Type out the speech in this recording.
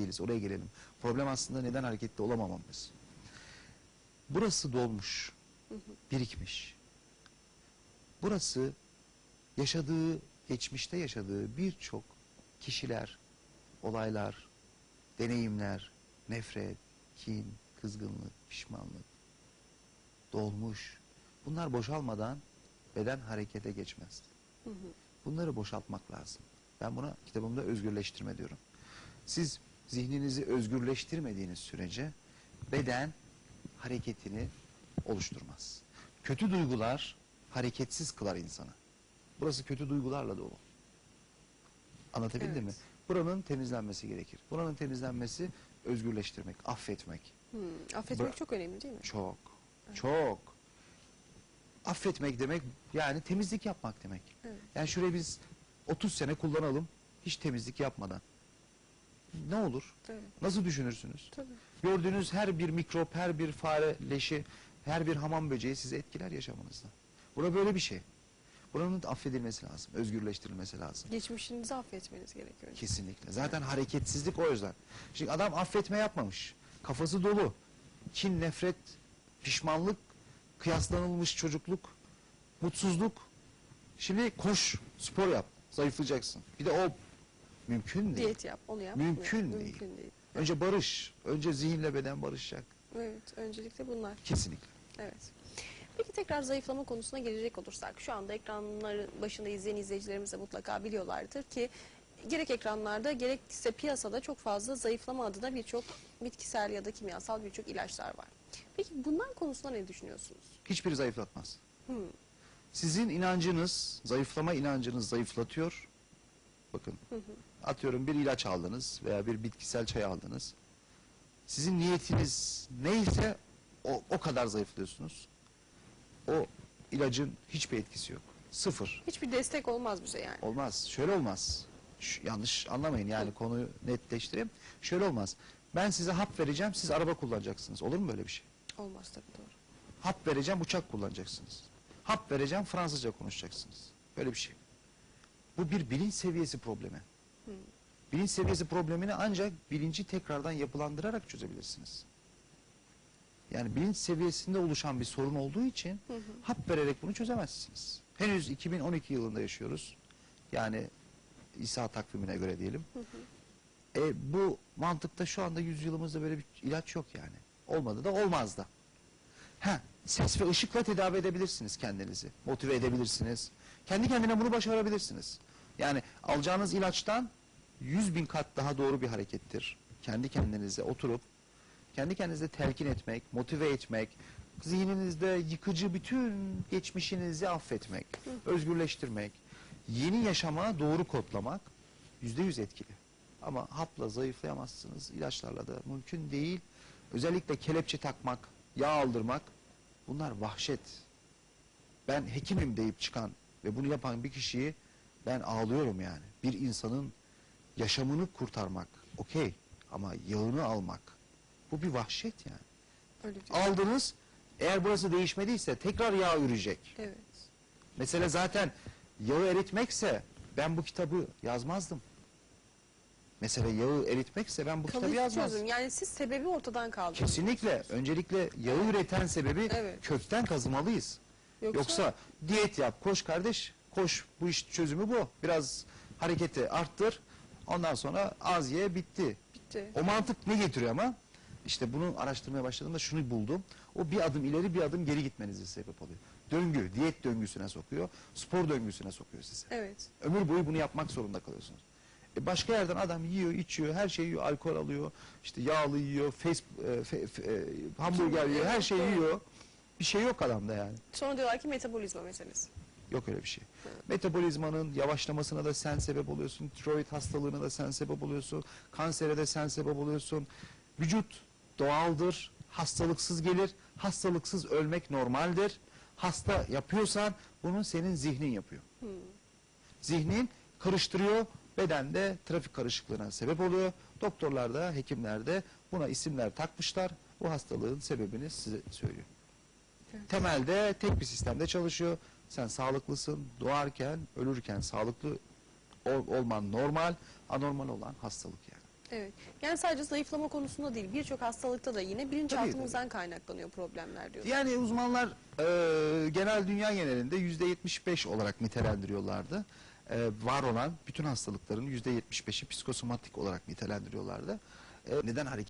değiliz. Oraya gelelim. Problem aslında neden hareketli olamamamız. Burası dolmuş, birikmiş. Burası yaşadığı, geçmişte yaşadığı birçok kişiler, olaylar, deneyimler, nefret, kin, kızgınlık, pişmanlık dolmuş. Bunlar boşalmadan beden harekete geçmez. Bunları boşaltmak lazım. Ben buna kitabımda özgürleştirme diyorum. Siz zihninizi özgürleştirmediğiniz sürece beden hareketini oluşturmaz. Kötü duygular hareketsiz kılar insanı. Burası kötü duygularla dolu. Anlatabildim Evet. mi? Buranın temizlenmesi gerekir. Buranın temizlenmesi özgürleştirmek, affetmek. Hmm, affetmek Bra- çok önemli değil mi? Çok, çok. Affetmek demek yani temizlik yapmak demek. Evet. Yani şurayı biz 30 sene kullanalım hiç temizlik yapmadan. Ne olur? Evet. Nasıl düşünürsünüz? Tabii. Gördüğünüz her bir mikrop, her bir fare leşi, her bir hamam böceği sizi etkiler yaşamınızda. Bura böyle bir şey. Buranın affedilmesi lazım, özgürleştirilmesi lazım. Geçmişinizi affetmeniz gerekiyor. Kesinlikle. Zaten hareketsizlik o yüzden. Şimdi adam affetme yapmamış. Kafası dolu. Kin, nefret, pişmanlık, kıyaslanılmış çocukluk, mutsuzluk. Şimdi koş, spor yap, zayıflayacaksın. Bir de o mümkün değil. Diyet yap, onu yap. Mümkün yap. değil. Mümkün değil. Önce barış, önce zihinle beden barışacak. Evet, öncelikle bunlar. Kesinlikle. Evet. Peki tekrar zayıflama konusuna gelecek olursak şu anda ekranların başında izleyen izleyicilerimiz de mutlaka biliyorlardır ki gerek ekranlarda gerekse piyasada çok fazla zayıflama adına birçok bitkisel ya da kimyasal birçok ilaçlar var. Peki bunlar konusunda ne düşünüyorsunuz? Hiçbiri zayıflatmaz. Hmm. Sizin inancınız, zayıflama inancınız zayıflatıyor. Bakın, atıyorum bir ilaç aldınız veya bir bitkisel çay aldınız. Sizin niyetiniz neyse o, o kadar zayıflıyorsunuz. O ilacın hiçbir etkisi yok. Sıfır. Hiçbir destek olmaz bize yani. Olmaz. Şöyle olmaz. Şu- yanlış anlamayın yani konuyu netleştireyim. Şöyle olmaz. Ben size hap vereceğim, siz araba kullanacaksınız. Olur mu böyle bir şey? Olmaz tabii doğru. Hap vereceğim uçak kullanacaksınız. Hap vereceğim Fransızca konuşacaksınız. Böyle bir şey. Bu bir bilinç seviyesi problemi. Bilinç seviyesi problemini ancak bilinci tekrardan yapılandırarak çözebilirsiniz. Yani bilinç seviyesinde oluşan bir sorun olduğu için hap vererek bunu çözemezsiniz. Henüz 2012 yılında yaşıyoruz. Yani İsa takvimine göre diyelim. E, bu mantıkta şu anda yüzyılımızda böyle bir ilaç yok yani. Olmadı da olmaz da. Ha, ses ve ışıkla tedavi edebilirsiniz kendinizi. Motive edebilirsiniz. Kendi kendine bunu başarabilirsiniz. Yani alacağınız ilaçtan 100 bin kat daha doğru bir harekettir. Kendi kendinize oturup kendi kendinize telkin etmek, motive etmek, zihninizde yıkıcı bütün geçmişinizi affetmek, özgürleştirmek, yeni yaşama doğru kodlamak yüzde yüz etkili. Ama hapla zayıflayamazsınız, ilaçlarla da mümkün değil. Özellikle kelepçe takmak, yağ aldırmak bunlar vahşet. Ben hekimim deyip çıkan ve bunu yapan bir kişiyi ben ağlıyorum yani. Bir insanın yaşamını kurtarmak okey ama yağını almak bu bir vahşet yani. Öyle. Aldınız eğer burası değişmediyse tekrar yağ ürecek. Evet. Mesele zaten yağı eritmekse ben bu kitabı yazmazdım. Mesele yağı eritmekse ben bu kitabı Kalıcı yazmazdım. çözüm. Yani siz sebebi ortadan kaldırdınız. Kesinlikle. Öncelikle yağı üreten sebebi Evet. kökten kazımalıyız. Yoksa, Yoksa diyet yap, koş kardeş, koş. Bu iş çözümü bu. Biraz hareketi arttır. Ondan sonra az ye bitti. bitti. O mantık ne getiriyor ama? İşte bunu araştırmaya başladığımda şunu buldum. O bir adım ileri bir adım geri gitmenize sebep oluyor. Döngü, diyet döngüsüne sokuyor. Spor döngüsüne sokuyor sizi. Evet. Ömür boyu bunu yapmak zorunda kalıyorsunuz. E başka yerden adam yiyor, içiyor, her şeyi yiyor, alkol alıyor, işte yağlı yiyor, face, e, fe- fe- e, hamburger yiyor, her şeyi yiyor. Bir şey yok adamda yani. Sonra diyorlar ki metabolizma meselesi. Yok öyle bir şey. Metabolizmanın yavaşlamasına da sen sebep oluyorsun. Tiroid hastalığına da sen sebep oluyorsun. Kansere de sen sebep oluyorsun. Vücut doğaldır. Hastalıksız gelir. Hastalıksız ölmek normaldir. Hasta yapıyorsan bunu senin zihnin yapıyor. Zihnin karıştırıyor. Bedende trafik karışıklığına sebep oluyor. Doktorlar da hekimler de buna isimler takmışlar. Bu hastalığın sebebini size söylüyor. Evet. Temelde tek bir sistemde çalışıyor. Sen sağlıklısın, doğarken, ölürken sağlıklı ol- olman normal, anormal olan hastalık yani. Evet. Yani sadece zayıflama konusunda değil birçok hastalıkta da yine bilinçaltımızdan kaynaklanıyor problemler diyorsunuz. Yani uzmanlar e, genel dünya genelinde yüzde 75 olarak nitelendiriyorlardı. E, var olan bütün hastalıkların yüzde 75'i psikosomatik olarak nitelendiriyorlardı. E, neden hareket